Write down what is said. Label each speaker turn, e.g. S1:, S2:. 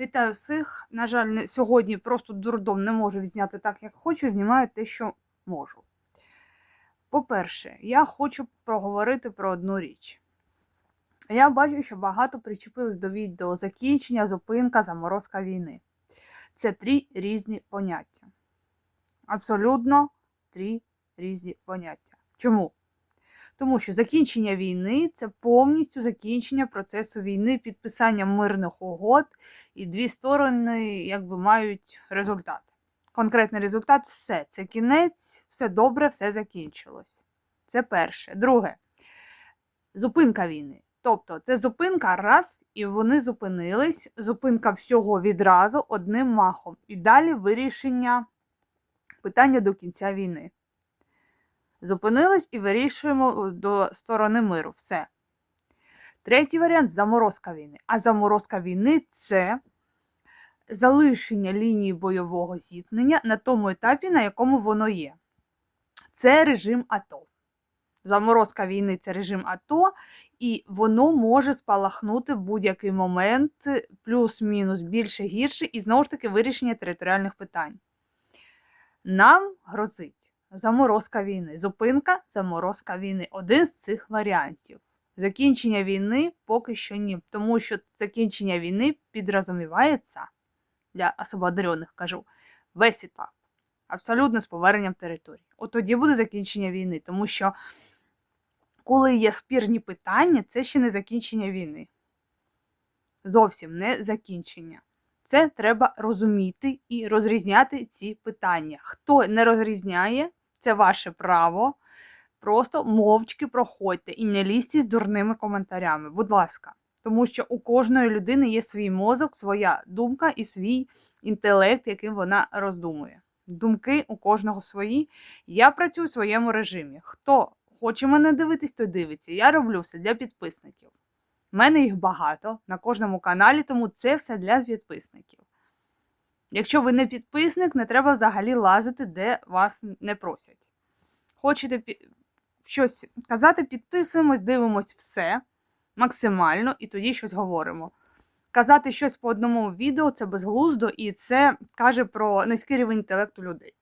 S1: Вітаю всіх. На жаль, сьогодні просто дурдом не можу зняти так, як хочу. Знімаю те, що можу. По-перше, я хочу проговорити про одну річ. Я бачу, що багато причепились до відео закінчення, зупинка, заморозка війни. Це три різні поняття. Абсолютно три різні поняття. Чому? Тому що закінчення війни це повністю закінчення процесу війни, підписання мирних угод, і дві сторони якби мають результат. Конкретний результат все. Це кінець, все добре, все закінчилось. Це перше. Друге зупинка війни. Тобто це зупинка раз, і вони зупинились. Зупинка всього відразу одним махом. І далі вирішення питання до кінця війни. Зупинились і вирішуємо до сторони миру. Все. Третій варіант заморозка війни. А заморозка війни це залишення лінії бойового зіткнення на тому етапі, на якому воно є. Це режим АТО. Заморозка війни це режим АТО, і воно може спалахнути в будь-який момент, плюс-мінус більше гірше, і знову ж таки вирішення територіальних питань. Нам грозить заморозка війни. Зупинка заморозка війни. Один з цих варіантів. Закінчення війни поки що ні, тому що закінчення війни підрозумівається для освободрених, кажу, весь етап. Абсолютно з поверненням території. От тоді буде закінчення війни, тому що коли є спірні питання, це ще не закінчення війни. Зовсім не закінчення. Це треба розуміти і розрізняти ці питання. Хто не розрізняє, це ваше право. Просто мовчки проходьте і не лізьте з дурними коментарями. Будь ласка. Тому що у кожної людини є свій мозок, своя думка і свій інтелект, яким вона роздумує. Думки у кожного свої. Я працюю в своєму режимі. Хто хоче мене дивитись, той дивиться. Я роблю все для підписників. У мене їх багато на кожному каналі, тому це все для підписників. Якщо ви не підписник, не треба взагалі лазити, де вас не просять. Хочете щось казати, підписуємось, дивимось все максимально і тоді щось говоримо. Казати щось по одному відео це безглуздо, і це каже про низький рівень інтелекту людей.